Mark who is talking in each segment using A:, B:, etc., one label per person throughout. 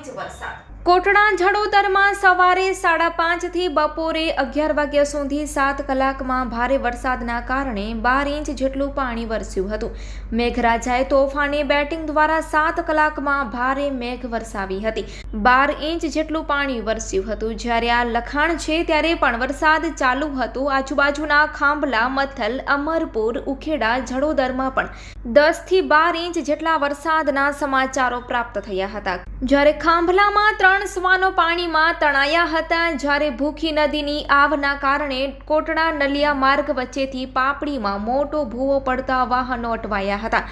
A: Inch વરસાદ કોટડા જડોદરમાં સવારે સાડા પાંચથી બપોરે અગિયાર વાગ્યા સુધી સાત કલાકમાં ભારે વરસાદના કારણે બાર ઇંચ જેટલું પાણી વરસ્યું હતું. મેઘરાજાએ તોફાની બેટિંગ દ્વારા સાત કલાકમાં ભારે મેઘ વરસાવી હતી. બાર ઇંચ જેટલું પાણી વરસ્યું હતું. જ્યારે આ લખાણ છે ત્યારે પણ વરસાદ ચાલુ હતો. આજુબાજુના ખાંભલા, મથલ, અમરપુર, ઉખેડા, જડોદરમાં પણ દસથી બાર ઇંચ જેટલા વરસાદના સમાચારો પ્રાપ્ત થયા હતા. જ્યારે ખાંભલામાં ત્રણ શ્વાનો પાણીમાં તણાયા હતા. જ્યારે ભૂખી નદીની આવના કારણે કોટડા નલિયા માર્ગ વચ્ચેથી પાપડીમાં મોટો ભૂવો પડતા વાહનો અટવાયા હતા.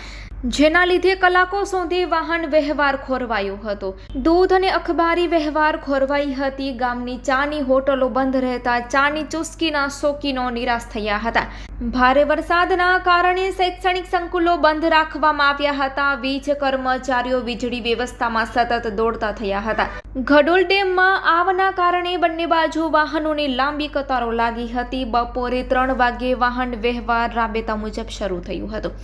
A: જેના લીધે કલાકો સુધી વાહન વ્યવહાર ખોરવાયો હતો. દૂધ અને અખબારી વ્યવહાર ખોરવાઈ હતી. ગામની ચાની હોટલો બંધ રહેતા ચાની ચુસ્કીના શોકીનો નિરાશ થયા હતા. ભારે વરસાદના કારણે શૈક્ષણિક સંકુલો બંધ રાખવામાં આવ્યા હતા. વીજ કર્મચારીઓ વીજળી વ્યવસ્થામાં સતત દોડતા થયા હતા. ઘડોલ ડેમમાં આવના કારણે બંને બાજુ વાહનોની લાંબી કતારો લાગી હતી. બપોરે ત્રણ વાગ્યે વાહન વ્યવહાર રાબેતા મુજબ શરૂ થયું હતું.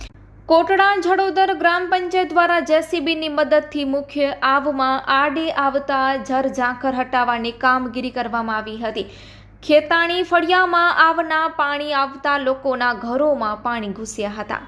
A: કોટડા, જડોદર ગ્રામ પંચાયત દ્વારા જેસીબીની મદદથી મુખ્ય આવમાં આડે આવતા જરઝાંખર હટાવવાની કામગીરી કરવામાં આવી હતી. ખેતાણી ફળિયામાં આવના પાણી આવતા લોકોના ઘરોમાં પાણી ઘૂસ્યા હતા.